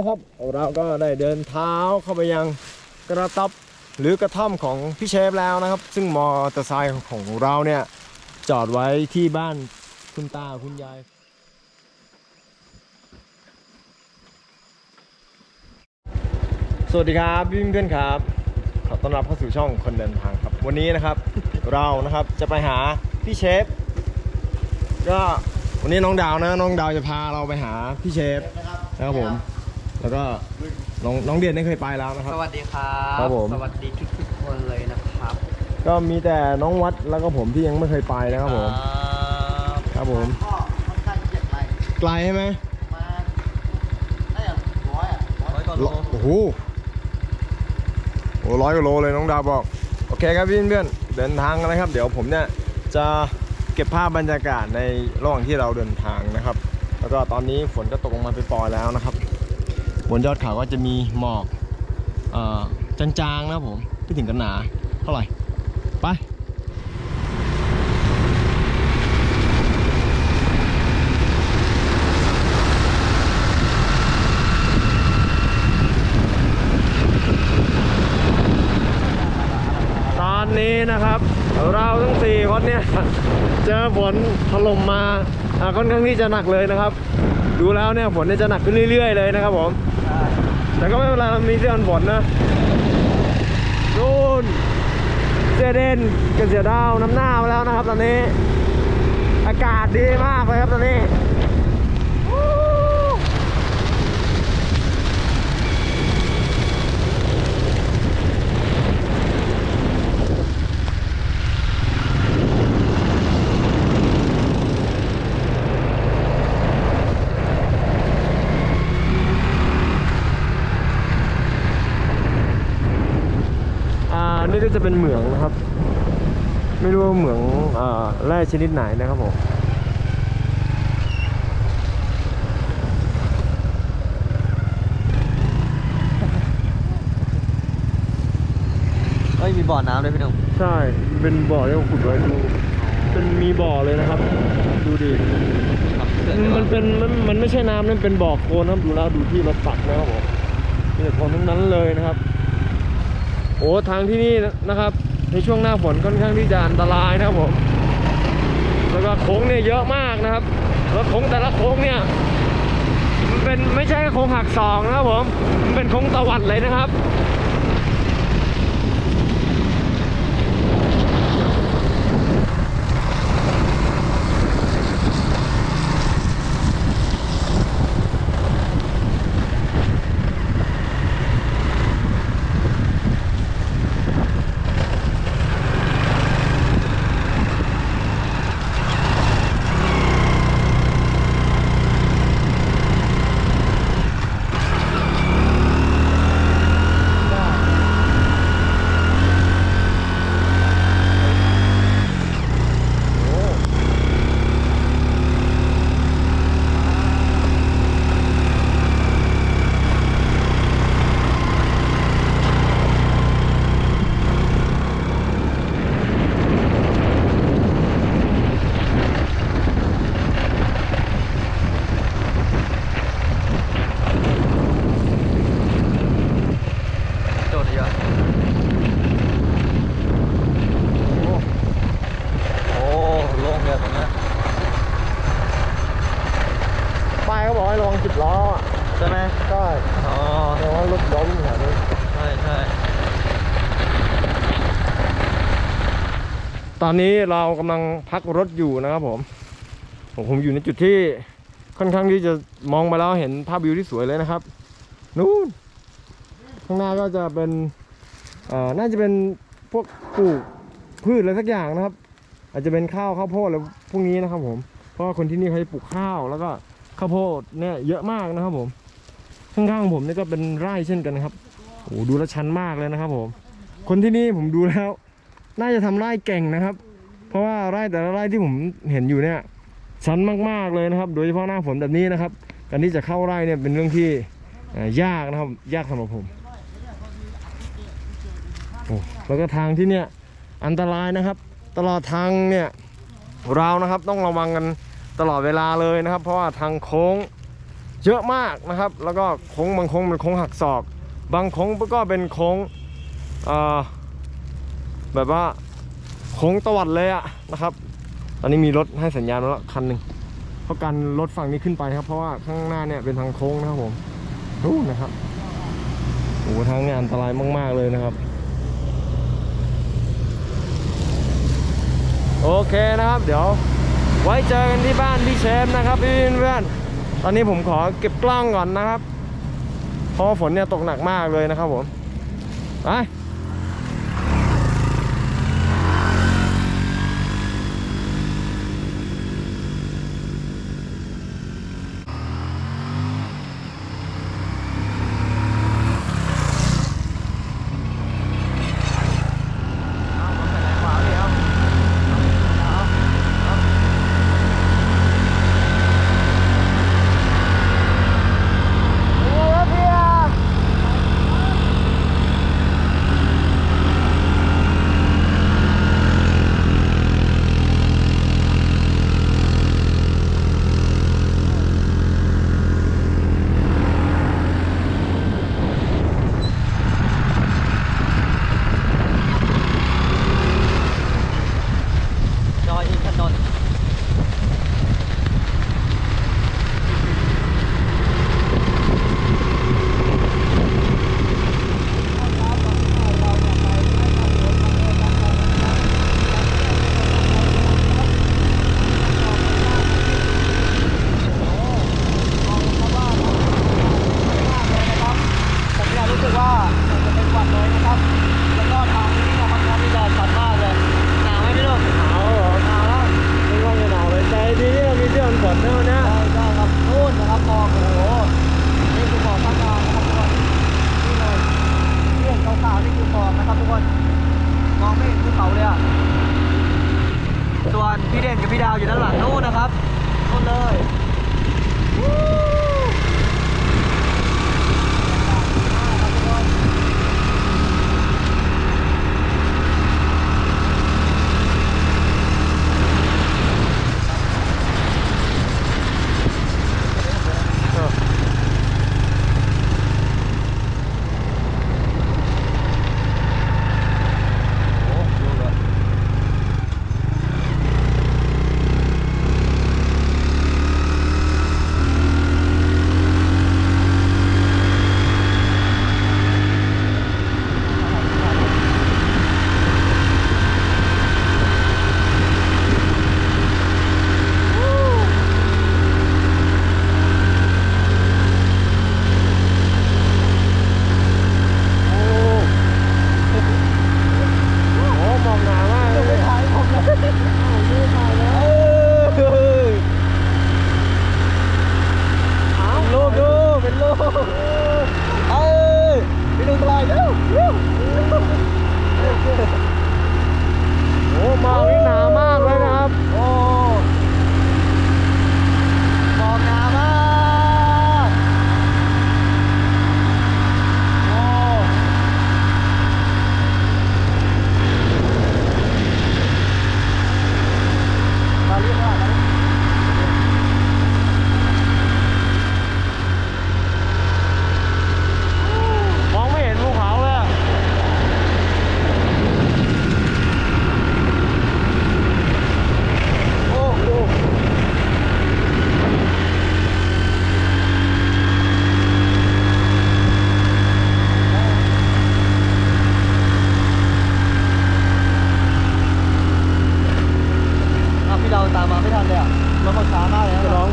นะครับ เราก็ได้เดินเท้าเข้าไปยังกระต๊อบหรือกระท่อมของพี่เชฟแล้วนะครับ ซึ่งมอเตอร์ไซค์ของเราเนี่ยจอดไว้ที่บ้านคุณตาคุณยายสวัสดีครับพี่เพื่อนครับขอต้อนรับเข้าสู่ช่องคนเดินทางครับ วันนี้นะครับ เรานะครับจะไปหาพี่เชฟก็วันนี้น้องดาวนะน้องดาวจะพาเราไปหาพี่เชฟนะครับผม แล้วก็น้องน้องเดียนได้เคยไปแล้วนะครับ สวัสดีครับครับผม สวัสดีทุกทุกๆคนเลยนะครับก็มีแต่น้องวัดแล้วก็ผมที่ยังไม่เคยไปนะครับผม ครับครับผม ก็ค่อนข้างที่จะไกลไกลใช่ไหมมาได้อย่างร้อยอะร้อยร้อยกว่าโลโอ้โหโอ้ร้อยกว่าโลเลยน้องดาวบอก โอเคครับพี่เพื่อนๆเดินทางกันนะครับ เดี๋ยวผมเนี่ยจะเก็บภาพบรรยากาศในระหว่างที่เราเดินทางนะครับ แล้วก็ตอนนี้ฝนก็ตกลงมาไปปล่อยๆแล้วนะครับ บนยอดเขาก็จะมีหมอกอจางๆนะครับผมไม่ถึงกันหนาเท่าไหร่ไปตอนนี้นะครับเราทั้งสี่คนเนี่ยเจอฝนถล่มมาอ่าค่อนข้างที่จะหนักเลยนะครับ ดูแล้วเนี่ยฝนเนี่ยจะหนักขึ้นเรื่อย ๆ เลยนะครับผม แต่ก็ไม่เป็นไรเรามีเสื้อกันฝนนะนู่นเสื้อเด่นกับเสือดาวน้ำหน้ามาแล้วนะครับ ตอนนี้ อากาศดีมากเลยครับตอนนี้วู้อ่า นี่ก็จะเป็นเหมืองนะครับ ไม่รู้ว่าเหมืองอ่าแร่ชนิดไหนนะครับผมเอ้ยมีบ่อน้ำด้วยพี่หนุ่มใช่ เป็นบ่อที่เขาขุดไว้ดูเป็นมีบ่อเลยนะครับ ดูดิครับเขื่อนมันเป็นมันมันไม่ใช่น้ำนั่นเป็นบ่อโคลนนะครับดูแล้วดูที่รถตักนะครับผมมีแต่โคลนทั้งนั้นเลยนะครับ โอ้ทางที่นี่นะครับ ในช่วงหน้าฝนค่อนข้างที่จะอันตรายนะครับผมแล้วก็โค้งเนี่ยเยอะมากนะครับแล้วโค้งแต่ละโค้งเนี่ยมันเป็นไม่ใช่โค้งหักสองนะครับผมมันเป็นโค้งตะวันเลยนะครับ โดดเยอะโอ้โอ้โล่งเลยตรงนี้ ป้ายเขาบอกให้ระวังสิบล้ออะ ใช่ไหม ใช่ อ๋อ ระวังรถล้มแถวนี้ ใช่ใช่ ตอนนี้เรากำลังพักรถอยู่นะครับผมผม ผมอยู่ในจุดที่ค่อนข้างที่จะมองไปแล้วเห็นภาพวิวที่สวยเลยนะครับนู่นข้างหน้าก็จะเป็นน่าจะเป็นพวกปลูกพืชอะไรสักอย่างนะครับ อาจจะเป็นข้าวข้าวโพดอะไรพวกนี้นะครับผมเพราะว่าคนที่นี่เขาจะปลูกข้าวแล้วก็ข้าวโพดเนี่ยเยอะมากนะครับผม ข้างๆผมนี่ก็เป็นไร่เช่นกันนะครับโอ้ดูแลวชันมากเลยนะครับผม คนที่นี่ผมดูแล้ว น่าจะทำไร่เก่งนะครับ เพราะว่าไร่แต่ละไร่ที่ผมเห็นอยู่เนี่ยชันมากๆเลยนะครับ โดยเฉพาะหน้าฝนแบบนี้นะครับการที่จะเข้าไร่เนี่ยเป็นเรื่องที่ยากนะครับยากสำหรับผมแล้วก็ทางที่เนี่ยอันตรายนะครับ ตลอดทางเนี่ยเรานะครับต้องระวังกันตลอดเวลาเลยนะครับ เพราะว่าทางโค้งเยอะมากนะครับ แล้วก็โค้งบางโค้งเป็นโค้งหักศอก บางโค้งก็เป็นโค้งอ่อ แบบว่าโค้งตวัดเลยอะนะครับ ตอนนี้มีรถให้สัญญาณแล้วคันหนึ่งเพราะการรถฝั่งนี้ขึ้นไปครับ เพราะว่าข้างหน้าเนี่ยเป็นทางโค้งนะครับผมนู่นะครับโอ้โหทางเนี่ยอันตรายมาก ๆ เลยนะครับ โอเคนะครับ เดี๋ยว ไว้เจอกันที่บ้านพี่เชฟนะครับพี่เพื่อนตอนนี้ผมขอเก็บกล้องก่อนนะครับ เพราะฝนเนี่ยตกหนักมากเลยนะครับผมไป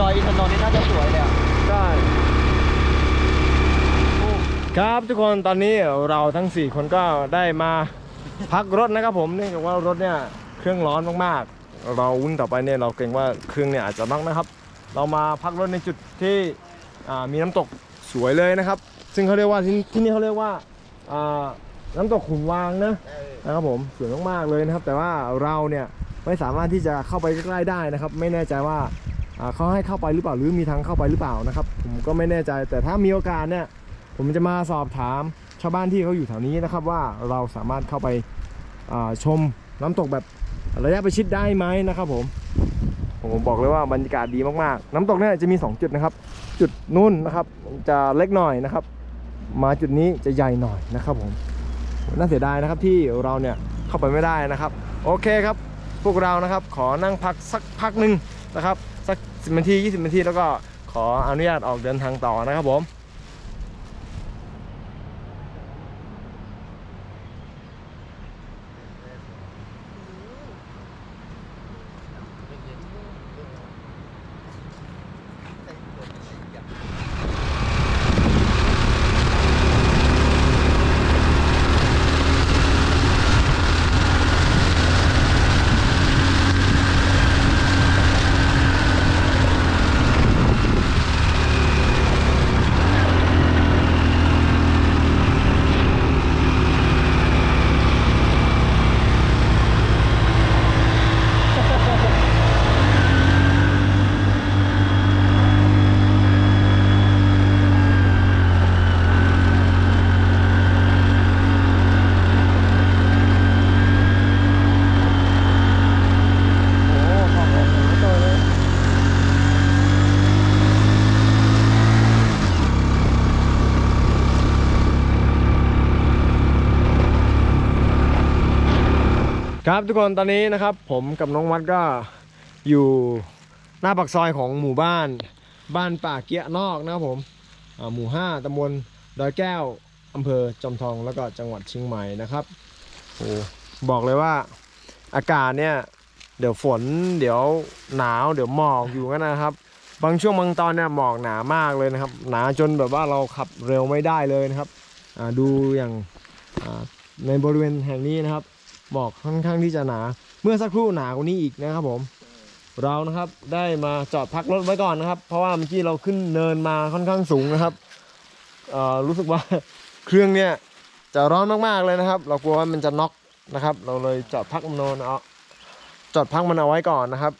ดอยอะอินทนนท์นี่น่าจะสวยเลยอะ ใช่ คนตอนนี้เราทั้ง 4 คนก็ได้มาพักรถนะครับผมเนื่องจากว่ารถเนี่ยเครื่องร้อนมากๆ เราวิ่งต่อไปเนี่ยเราเกรงว่าเครื่องเนี่ยอาจจะน็อกนะครับ เรามาพักรถในจุดที่มีน้ำตกสวยเลยนะครับ ซึ่งเขาเรียกว่าที่ที่นี่เขาเรียกว่าน้ำตกขุนวางนะนะครับผมสวยมากๆเลยนะครับ แต่ว่าเราเนี่ยไม่สามารถที่จะเข้าไปใกล้ๆได้นะครับ ไม่แน่ใจว่าอ่าเขาให้เข้าไปหรือเปล่าหรือมีทางเข้าไปหรือเปล่านะครับ ผมก็ไม่แน่ใจแต่ถ้ามีโอกาสเนี่ย ผมจะมาสอบถามชาวบ้านที่เขาอยู่แถวนี้นะครับ ว่าเราสามารถเข้าไปาชมน้ำตกแบบระยะประชิดได้ไหมนะครับผมผมบอกเลยว่าบรรยากาศดีมากๆ น้ำตกเนี่ยจะมี 2 จุดนะครับ จุดนู่นนะครับจะเล็กหน่อยนะครับ มาจุดนี้จะใหญ่หน่อยนะครับผมน่าเสียดายนะครับที่เราเนี่ยเข้าไปไม่ได้นะครับ โอเคครับ พวกเรานะครับขอนั่งพักสักพักหนึ่งนะครับสักสินาที20นาทีแล้วก็ขออนุญาตออกเดินทางต่อนะครับผม ครับทุกคนตอนนี้นะครับผมกับน้องวัดก็อยู่หน้าปากซอยของหมู่บ้าน บ้านป่าเกียนอกนะครับผมหมู่ 5ตำบลดอยแก้วอำเภอจอมทองแล้วก็จังหวัดเชียงใหม่นะครับโอ้บอกเลยว่าอากาศเนี่ยเดี๋ยวฝนเดี๋ยวหนาวเดี๋ยวหมอกอยู่กันนะครับ บางช่วงบางตอนเนี่ยหมอกหนามากเลยนะครับ หนาจนแบบว่าเราขับเร็วไม่ได้เลยนะครับดูอย่างในบริเวณแห่งนี้นะครับ บอกค่อนข้างที่จะหนา เมื่อสักครู่หนากว่านี้อีกนะครับผม เรานะครับได้มาจอดพักรถไว้ก่อนนะครับ เพราะว่าเมื่อกี้เราขึ้นเนินมาค่อนข้างสูงนะครับอ่อรู้สึกว่าเครื่องเนี่ยจะร้อนมากๆเลยนะครับ เรากลัวว่ามันจะน็อกนะครับ เราเลยจอดพักมันโนนเอาจอดพักมันเอาไว้ก่อนนะครับ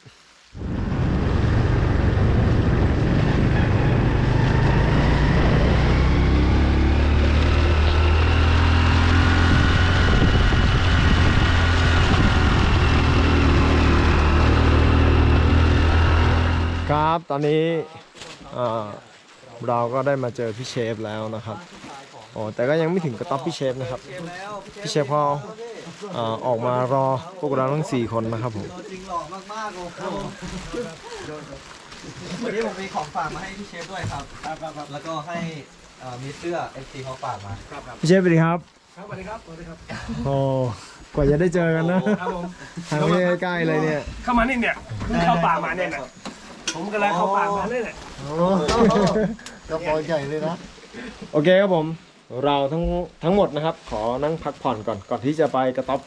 ตอนนี้เอ่อเราก็ได้มาเจอพี่เชฟแล้วนะครับโอ้แต่ก็ยังไม่ถึงกระต๊อบพี่เชฟนะครับ พี่เชฟเขาเอ่อออกมารอพวกเราทั้ง4คนนะครับผมตัวจริงหล่อมากๆโอ้โหวันนี้ผมมีของฝากมาให้พี่เชฟด้วยครับ แล้วก็ให้เอ่อมีเสื้อ FC เขาฝากมาพี่เชฟสวัสดีครับครับสวัสดีครับสวัสดีครับโอ้กว่าจะได้เจอกันนะครับผมทางนี้ใกล้ๆเลยเนี่ย เข้ามานี่เนี่ยเพิ่งเข้าป่ามาเนี่ยนะ ผมกำลังเข้าป่ามาเนี่ยแหละกระโปรงใหญ่เลยนะ โอเคครับผม เราทั้งทั้งหมดนะครับ ขอนั่งพักผ่อนก่อนก่อนที่จะไปกระต๊อบ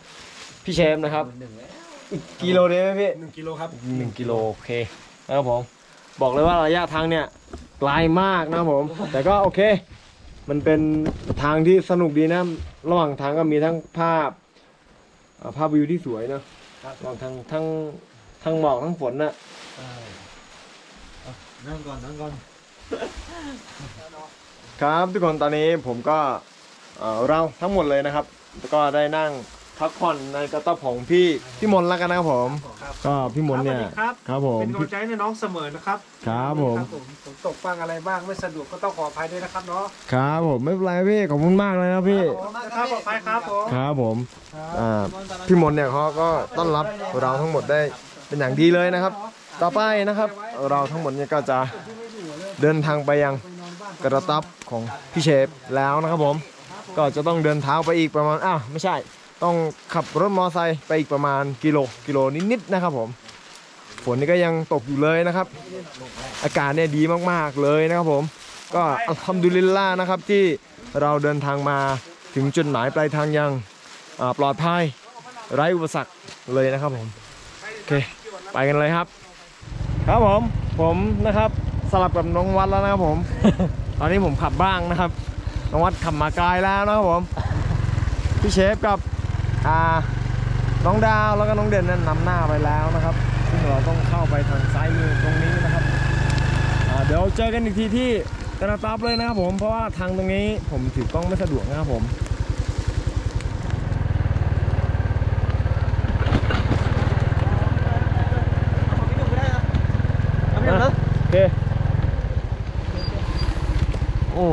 พี่เชฟนะครับอีกกิโลเดียวไหมพี่หนึ่งกิโลครับหนึ่งกิโลโอเคนะครับผม บอกเลยว่าระยะทางเนี่ยไกลมากนะครับผม แต่ก็โอเค มันเป็นทางที่สนุกดีนะ ระหว่างทางก็มีทั้งภาพเอ่อภาพวิวที่สวยเนอะระหว่างทางทั้งทั้งหมอกทั้งฝนน่ะ นั่งก่อนนั่งก่อนครับทุกคนตอนนี้ผมก็เอ่อเราทั้งหมดเลยนะครับ ก็ได้นั่งพักผ่อนในกระต๊อบของพี่พี่มนต์แล้วกันนะครับผม ครับ ก็พี่มนต์เนี่ยสวัสดีครับ ครับผมเป็นกำลังใจให้น้องเสมอนะครับครับผม ผมตกบ้างอะไรบ้างไม่สะดวกก็ต้องขออภัยด้วยนะครับเนาะครับผมไม่เป็นไรพี่ขอบคุณมากเลยนะพี่ครับปลอดภัยครับผม ครับผมอ่าพี่มนต์เนี่ยเขาก็ต้อนรับเราทั้งหมดได้เป็นอย่างดีเลยนะครับ ต่อไปนะครับ เราทั้งหมดเนี่ยก็จะเดินทางไปยังกระต๊อบของพี่เชฟแล้วนะครับผม ก็จะต้องเดินเท้าไปอีกประมาณอ้าวไม่ใช่ ต้องขับรถมอเตอร์ไซค์ไปอีกประมาณกิโลกิโลนิดๆนะครับผมฝนนี่ก็ยังตกอยู่เลยนะครับ อากาศเนี่ยดีมากๆเลยนะครับผม ก็อัลฮัมดุลิลล่านะครับที่เราเดินทางมาถึงจุดหมายปลายทางยังปลอดภัยไร้อุปสรรคเลยนะครับผม โอเค ไปกันเลยครับ ครับผม ผมนะครับสลับกับน้องวัดแล้วนะครับผม ตอนนี้ผมขับบ้างนะครับ น้องวัดขับมาไกลแล้วนะครับผม พี่เชฟกับอ่าน้องดาวแล้วก็น้องเด่นนั้นนำหน้าไปแล้วนะครับ ซึ่งเราต้องเข้าไปทางซ้ายมือตรงนี้นะครับอ่าเดี๋ยวเจอกันอีกทีที่กระตับเลยนะครับผม เพราะว่าทางตรงนี้ผมถือกล้องไม่สะดวกนะครับผม เอาพี่หนุ่มนะ โอ เค โอ้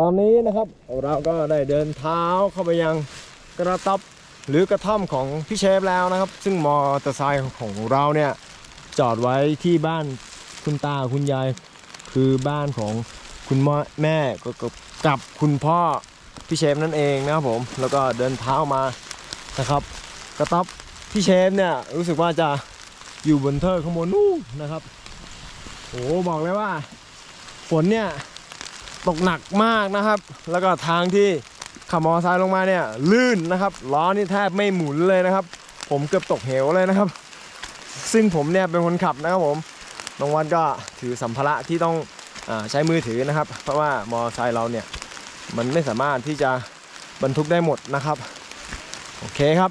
ตอนนี้นะครับเราก็ได้เดินเท้าเข้าไปยังกระต๊อบ หรือกระท่อมของพี่เชฟแล้วนะครับ ซึ่งมอเตอร์ไซค์ของเราเนี่ยจอดไว้ที่บ้านคุณตาคุณยายคือบ้านของคุณแม่กับคุณพ่อพี่เชฟนั่นเองนะครับผม แล้วก็เดินเท้ามานะครับ กระต๊อบพี่เชฟเนี่ยรู้สึกว่าจะอยู่บนเทิร์ข้างบนนู่นนะครับโอ้บอกเลยว่า ฝนเนี่ยตกหนักมากนะครับ แล้วก็ทางที่ ขับมอเตอร์ไซค์ลงมาเนี่ยลื่นนะครับล้อนี่แทบไม่หมุนเลยนะครับ ผมเกือบตกเหวเลยนะครับ ซึ่งผมเนี่ยเป็นคนขับนะครับผมน้องวัดก็ถือสัมภาระที่ต้องอใช้มือถือนะครับ เพราะว่ามอเตอร์ไซค์เราเนี่ยมันไม่สามารถที่จะบรรทุกได้หมดนะครับ โอเคครับ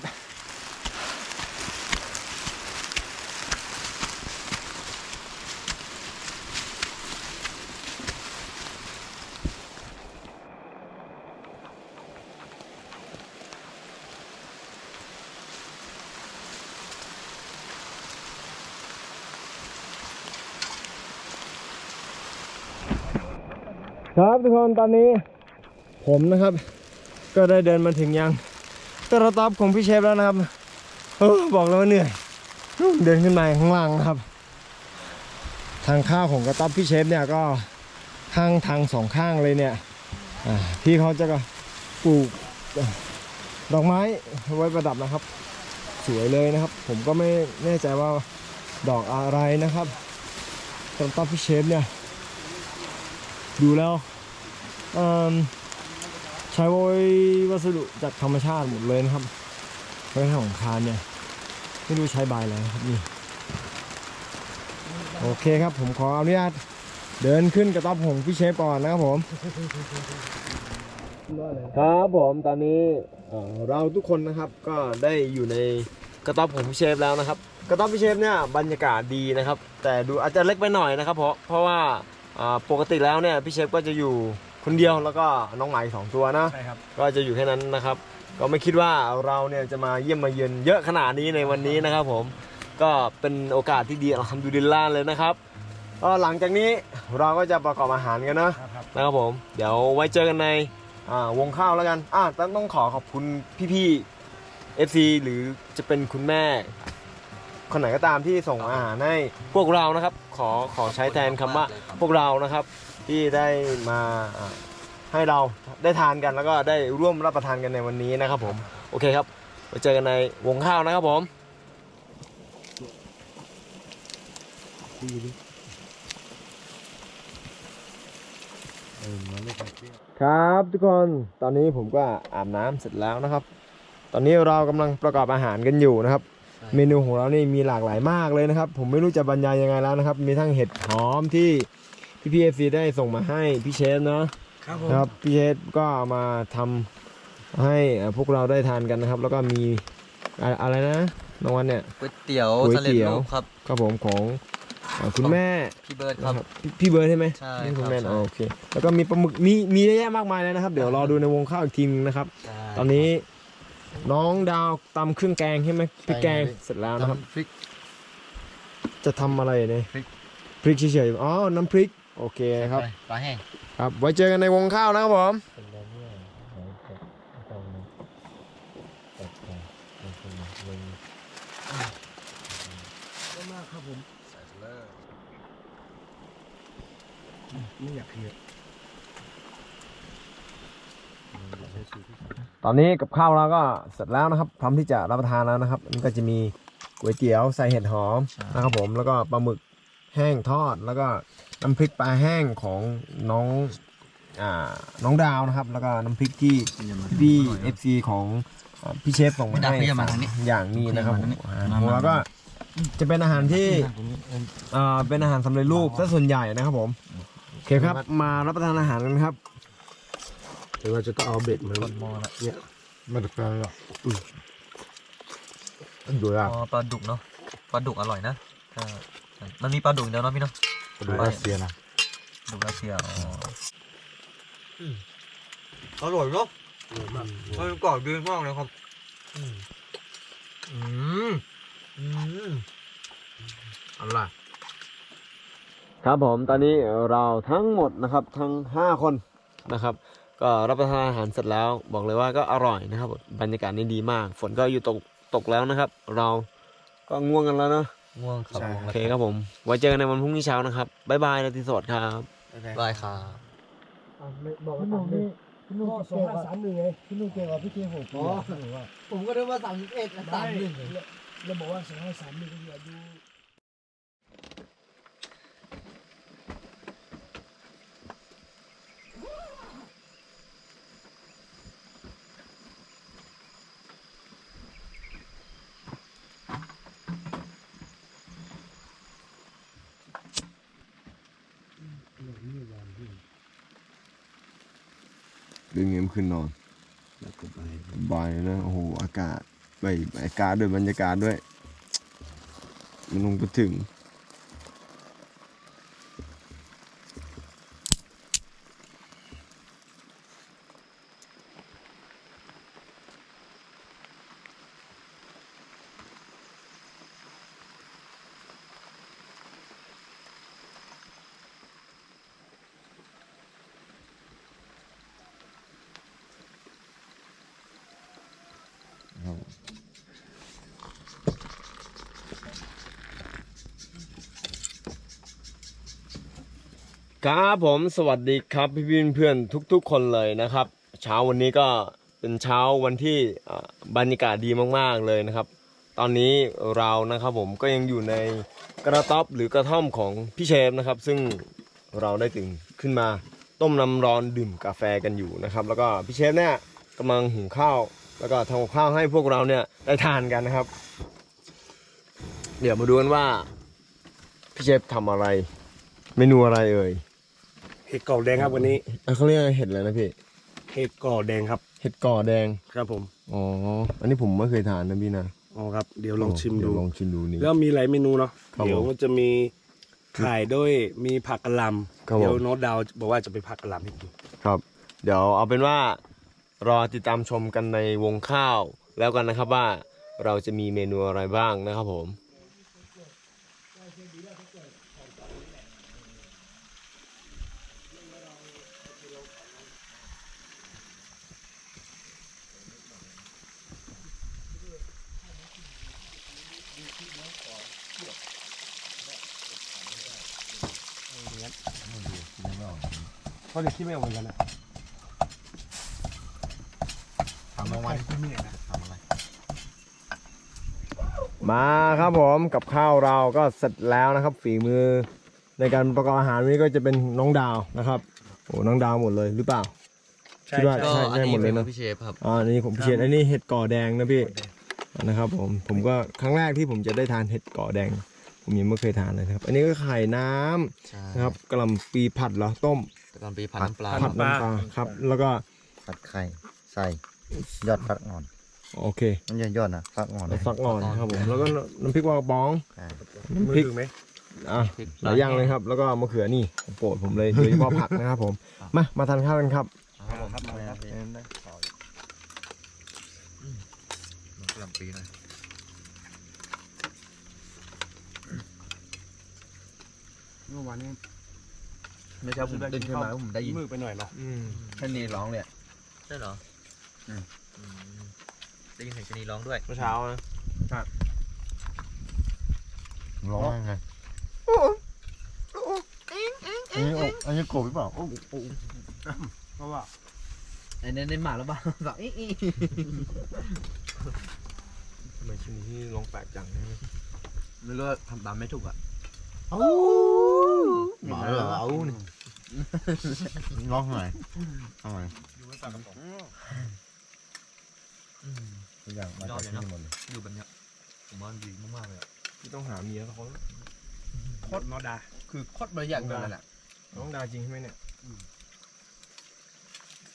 ครับทุกคนตอนนี้ผมนะครับ ก็ได้เดินมาถึงยังกระต๊อบของพี่เชฟแล้วนะครับโอ้บอกเลยว่าเหนื่อยเดินขึ้นมาข้างล่างนะครับ ทางข้าวของกระต๊อบพี่เชฟเนี่ยก็ข้างทางสองข้างเลยเนี่ยพี่เขาจะก็ปลูกดอกไม้ไว้ประดับนะครับ สวยเลยนะครับ ผมก็ไม่แน่ใจว่าดอกอะไรนะครับกระต๊อบพี่เชฟเนี่ย ดูแล้วใช้วัสดุจากธรรมชาติหมดเลยนะครับไว้ของคานเนี่ยไม่รู้ใช้ใบอะไรนะครับนี่โอเคครับผมขออนุญาตเดินขึ้นกระต๊อบของพี่เชฟก่อนนะครับผม ครับผมตอนนี้เราทุกคนนะครับก็ได้อยู่ในกระต๊อบของพี่เชฟแล้วนะครับ กระต๊อบพี่เชฟเนี่ยบรรยากาศดีนะครับ แต่ดูอาจจะเล็กไปหน่อยนะครับ เพราะเพราะว่า ปกติแล้วเนี่ยพี่เชฟก็จะอยู่คนเดียวแล้วก็น้องหมาอีกสองตัวนะใช่ครับ ก็จะอยู่แค่นั้นนะครับ ก็ไม่คิดว่าเราเนี่ยจะมาเยี่ยมมาเยือนเยอะขนาดนี้ในวันนี้นะครับผม ก็เป็นโอกาสที่ดีอัลฮัมดุลิลลาห์เลยนะครับก็หลังจากนี้เราก็จะประกอบอาหารกันนะครับนะครับผม เดี๋ยวไว้เจอกันในอ่าวงข้าวแล้วกันอ่าต้องต้องขอขอบคุณพี่ๆ FC หรือจะเป็นคุณแม่ คนไหนก็ตามที่ส่งอาหารให้พวกเรานะครับ ขอขอใช้แทนคำว่าพวกเรานะครับ ที่ได้มาให้เราได้ทานกันแล้วก็ได้ร่วมรับประทานกันในวันนี้นะครับผม โอเคครับไว้เจอกันในวงข้าวนะครับผมครับทุกคนตอนนี้ผมก็อาบน้ำเสร็จแล้วนะครับ ตอนนี้เรากำลังประกอบอาหารกันอยู่นะครับ เมนูของเรานี่มีหลากหลายมากเลยนะครับ ผมไม่รู้จะบรรยายยังไงแล้วนะครับ มีทั้งเห็ดหอมที่พี่พีเอฟซีได้ส่งมาให้พี่เชฟเนาะครับผมนะครับพี่เชฟก็เอามาทำให้เอ่อพวกเราได้ทานกันนะครับ แล้วก็มีอะอะไรนะน้องวันเนี่ยก๋วยเตี๋ยวก๋วยสำเร็จเตี๋ยวรูปครับครับผมของเอ่อคุณแม่พี่เบิร์ดครับนะครับพี่พี่เบิร์ดใช่ไหมใช่นี่คุณครับแม่ใช่อ๋อโอเคแล้วก็มีปลาหมึกมีมีเยอะแยะมากมายเลยนะครับ เดี๋ยวรอดูในวงข้าวอีกทีนึงนะครับใช่ตอนนี้ น้องดาวตำเครื่องแกงใช่ไหมพริกแกงใช่ครับเสร็จแล้วนะครับ น้ำพริก จะทำอะไรเนี่ยพริก พริกเฉยๆอ๋อน้ำพริก โอเคครับปลาแห้งครับ ไว้เจอกันในวงข้าวนะครับผม มากครับผม ไม่อยากเพีย ตอนนี้กับข้าวเราก็เสร็จแล้วนะครับพร้อมที่จะรับประทานแล้วนะครับอันนี้ก็จะมีก๋วยเตี๋ยวใส่เห็ดหอมนะครับผมแล้วก็ปลาหมึกแห้งทอด แล้วก็น้ำพริกปลาแห้งของน้องอ่าน้องดาวนะครับ แล้วก็น้ำพริกที่พี่เอฟซีของอ่าพี่เชฟส่งมาให้สามอย่างนี้นะครับผมอาหารของเราก็จะเป็นอาหารที่อ่าเป็นอาหารสำเร็จรูปซะส่วนใหญ่นะครับผมโอเคครับมารับประทานอาหารกันครับ แต่ว่าจะต้องเอาเบ็ดมันเนี่ยไม่ได้แปลหรอกดูอะอ๋อปลาดุกเนาะปลาดุกอร่อยนะถ้ามันมีปลาดุกเดียวเนาะพี่เนาะ ดูรัสเซียนะดุกรัสเซียอ๋ออร่อยเนาะอร่อยมากมันกรอบดีมากเลยครับอืมอืมอร่อยครับผมตอนนี้เราทั้งหมดนะครับทั้ง 5 คนนะครับ ก็รับประทานอาหารเสร็จแล้วบอกเลยว่าก็อร่อยนะครับบรรยากาศนี่ดีมาก ฝนก็อยู่ตกตกแล้วนะครับ เราก็ง่วงกันแล้วเนอะง่วงครับโอเคครับผม ไว้เจอกันในวันพรุ่งนี้เช้านะครับบ๊ายบายนาทีสวัสดิ์ครับบายครับบอกว่าสามหนึ่งพี่นุ่งสองห้าสามหนึ่งไงพี่นุ่งเก่งกว่าพี่เก่งหกปีอะผมก็นึกว่าสามสิบเอ็ดได้แล้วบอกว่าสองห้าสามหนึ่งก็อยู่ อายุดึงเงี้ยขึ้นนอนบายนะโอ้โหอากาศไปอากาศด้วยบรรยากาศด้วย มันลงไปถึง ครับผมสวัสดีครับพี่พี่เพื่อนทุกๆ คนเลยนะครับ เช้าวันนี้ก็เป็นเช้าวันที่บรรยากาศดีมากๆเลยนะครับ ตอนนี้เรานะครับผมก็ยังอยู่ในกระต๊อบหรือกระท่อมของพี่เชฟนะครับ ซึ่งเราได้ตื่นขึ้นมาต้มน้ำร้อนดื่มกาแฟกันอยู่นะครับ แล้วก็พี่เชฟเนี่ยกำลังหุงข้าว แล้วก็ทำข้าวให้พวกเราเนี่ยได้ทานกันนะครับ เดี๋ยวมาดูกันว่าพี่เชฟทำอะไรเมนูอะไรเอ่ย ห็ดกรอบแดงครับวันนี้ อะเขาเรียกเห็ดอะไรนะพี่ เห็ดกรอบแดงครับ เห็ดก่อแดง ครับผมอ๋อ อันนี้ผมไม่เคยทานนะพี่นะอ๋อครับ เดี๋ยวลองชิมเดี๋ดูยวลองชิมดูนี่ แล้วมีหลายเมนูเนาะ ครับเดี๋ยวผมก็จะมีไข่ด้วย มีผักกะหล่ครับผมำเดี๋ยวโน้ตดาวบอกว่าจะไปผักกะหล่ำให้กิน ครับ เดี๋ยวเอาเป็นว่ารอติดตามชมกันในวงข้าว แล้วกันนะครับว่าเราจะมีเมนูอะไรบ้างนะครับผม เขาจะคิดไม่ออกเหมือนกันนะทำเอาไว้คิดไม่ออกนะทำอะไรมาครับผมกับข้าวเราก็เสร็จแล้วนะครับ ฝีมือ ในการประกอบอาหารวันนี้ก็จะเป็นน้องดาวนะครับโอ้น้องดาวหมดเลยหรือเปล่าใช่คิดว่าใช่ก็อันนี้หมดเลยเป็นนะพี่เชฟครับอ่าอันนี้ผมพิเศษอันนี้เห็ดก่อแดงนะพี่นะครับ ผมผมก็ครั้งแรกที่ผมจะได้ทานเห็ดก่อแดง ผมยังไม่เคยทานเลยนะครับ อันนี้ก็ไข่น้ำ ใช่นะครับกะหล่ำปีผัดเหรอต้ม ตอนปีผัดน้ำปลา ผัดน้ำปลาครับ แล้วก็ผัดไข่ใส่ยอดฟักอ่อน โอเคมันยอดๆนะฟักอ่อนแล้วฟักอ่อนครับผมแล้วก็น้ำพริกวากระบองใช่น้ำพริกมือถือไหมอะหลายอย่างเลยครับ แล้วก็มะเขือนี่โปรดผมเลยโดยเฉพาะผักนะครับผมมามาทานข้าวกันครับครับผมครับครับกลำปีหน่อยเมื่อวานนี้ ไม่ใช่ผมตื่นขึ้นมาผมได้ยินมือไปหน่อยเนาะแค่นี้ร้องเลยใช่เหรออืม อืมได้ยินเสียงชะนีร้องด้วยเมื่อเช้านะร้องยังไงอันนี้อันนี้โกบหรือเปล่าเพราะว่าไออันนี้ในหมาแล้วบ้างแบบอีอีทำไมชิ้นนี้ลองแปลกจังไม่รู้ว่าทำตามไม่ถูกอะห มาเหรอเอานี่ร้องทำไมทำไมอยู่ไม่ปากกระป๋องทุกอย่างมาจากที่นี่หมดเลยอยู่แบบเนี้ยผมว่าดีมากๆเลยอะที่ต้องหาเมียเขาโคตรน้องดา คือโคตรประหยัดเลยแหละน้องดาจริงใช่ไหมเนี่ย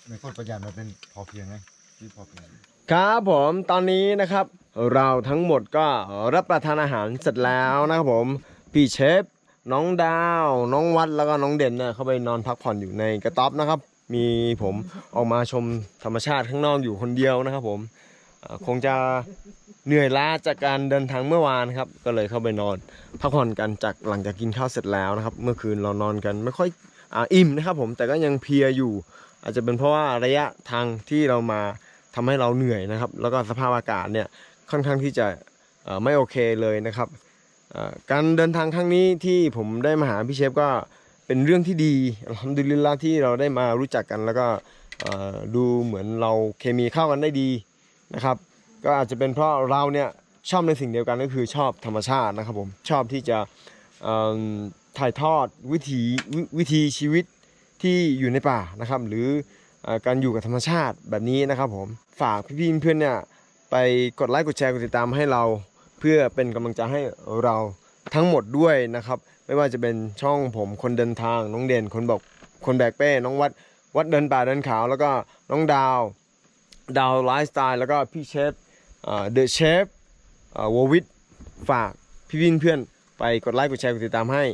ในโคตรประหยัดมันเป็นพอเพียงไงที่พอเพียงครับผมตอนนี้นะครับ เราทั้งหมดก็รับประทานอาหารเสร็จแล้วนะครับผม พี่เชฟ น้องดาว น้องวัดแล้วก็น้องเด่นเนี่ยเขาไปนอนพักผ่อนอยู่ในกระต๊อบนะครับ มีผมออกมาชมธรรมชาติข้างนอกอยู่คนเดียวนะครับ ผมคงจะเหนื่อยล้าจากการเดินทางเมื่อวานครับ ก็เลยเข้าไปนอนพักผ่อนกันจากหลังจากกินข้าวเสร็จแล้วนะครับ เมื่อคืนเรานอนกันไม่ค่อยออิ่มนะครับ ผมแต่ก็ยังเพลียอยู่ อาจจะเป็นเพราะว่าระยะทางที่เรามาทำให้เราเหนื่อยนะครับ แล้วก็สภาพอากาศเนี่ยค่อนข้างที่จะไม่โอเคเลยนะครับ การเดินทางครั้งนี้ที่ผมได้มาหาพี่เชฟก็เป็นเรื่องที่ดีอัลฮัมดุลิลละที่เราได้มารู้จักกันแล้วก็ดูเหมือนเราเคมีเข้ากันได้ดีนะครับ ก็อาจจะเป็นเพราะเราเนี่ยชอบในสิ่งเดียวกันก็คือชอบธรรมชาตินะครับผมชอบที่จะถ่ายทอดวิถีวิธีชีวิตที่อยู่ในป่านะครับ หรืออการอยู่กับธรรมชาติแบบนี้นะครับผมฝากพี่ๆเพื่อนๆเนี่ยไปกดไลค์กดแชร์กดติดตามให้เรา เพื่อเป็นกำลังใจให้เราทั้งหมดด้วยนะครับ ไม่ว่าจะเป็นช่องผมคนเดินทางน้องเด่นคนบอกคนแบกเป้ น้องวัดวัดเดินป่าเดินเขาแล้วก็น้องดาว ดาวไลฟ์สไตล์แล้วก็พี่เชฟเดอะเชฟววิทฝากพี่วินเพื่อนไปกดไลค์กดแชร์กดติดตามให้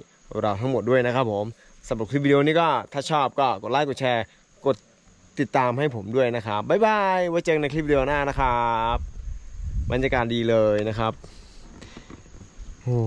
เราทั้งหมดด้วยนะครับผมสำหรับคลิปวิดีโอนี้ก็ถ้าชอบก็กดไลค์กดแชร์กดติดตามให้ผมด้วยนะครับบ๊ายบายไว้เจอกันในคลิปวิดีโอหน้านะครับบรรยากาศดีเลยนะครับ โอ้